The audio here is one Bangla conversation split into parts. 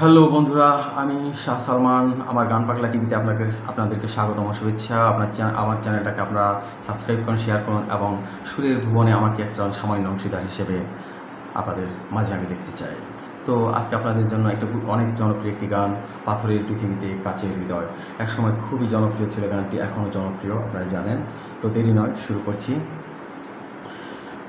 হ্যালো বন্ধুরা, আমি শাহ সালমান। আমার গান পাগলা টিভিতে আপনাকে, আপনাদেরকে স্বাগত আমার শুভেচ্ছা। আপনার আমার চ্যানেলটাকে আপনারা সাবস্ক্রাইব করুন শেয়ার করুন এবং সুরের ভুবনে আমাকে একজন সামান্য অংশীদার হিসেবে আপনাদের মাঝে আমি দেখতে চাই। তো আজকে আপনাদের জন্য একটা অনেক জনপ্রিয় একটি গান, পাথরের পৃথিবীতে কাছের হৃদয়। একসময় খুবই জনপ্রিয় ছিল গানটি, এখনও জনপ্রিয় আপনারা জানেন। তো দেরি নয়, শুরু করছি।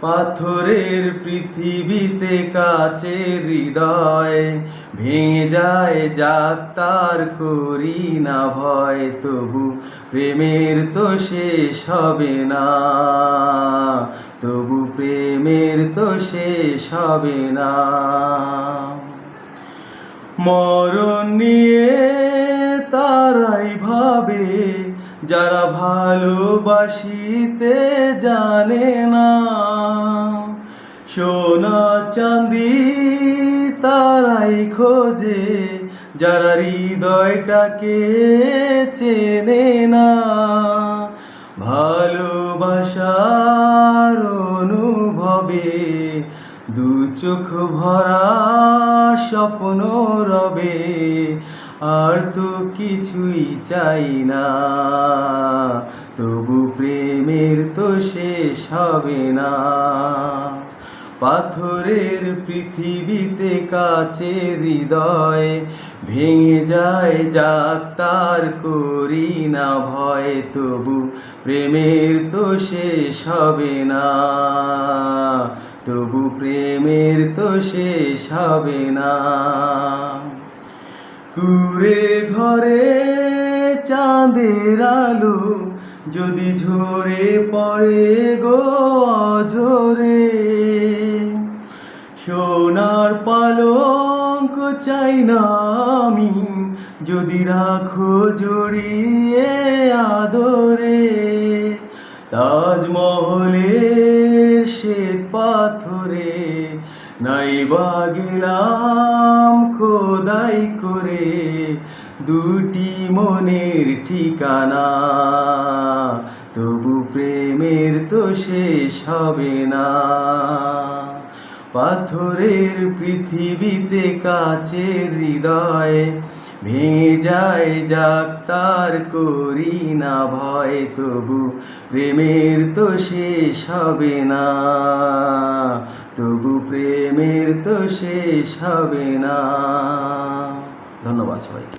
পাথরের পৃথিবীতে কাছের হৃদয় ভেঙে যায় যাক তার করি না ভয়, তবু প্রেমের তো শেষ হবে না। তবু প্রেমের তো শেষ হবে না। মরণ নিয়ে তারাই ভাবে যারা ভালোবাসিতে জানে না, সোনা চাঁদি তারাই খোঁজে, যারা হৃদয়টাকে চেনে না। ভালোবাসার অনুভবে দু চোখ ভরা স্বপ্ন রবে আর তো কিছুই চাই না। তবু প্রেমের তো শেষ হবে না। পাথরের পৃথিবীতে কাছে হৃদয় ভেঙে যায় যাক তার করি না ভয়। তবু প্রেমের তো শেষ হবে না। তবু প্রেমের তো শেষ হবে না। কুড়ে ঘরে চাঁদের আলো, যদি ঝরে পড়ে গো ঝরে সোনার পালঙ্ক চাই না আমি, যদি রাখো জড়িয়ে আদরে। তাজমহলের শ্বেত পাথরে নাইবা গেলাম খোদাই করে, দুটি মনের ঠিকানা। তবু প্রেমের তো শেষ হবে না। পাথরের পৃথিবীতে কাছের হৃদয় ভেঙে যায় যাক, তার করি না ভয়। তবু প্রেমের তো শেষ হবে না। প্রেমের তো শেষ হবে না। ধন্যবাদ সবাইকে।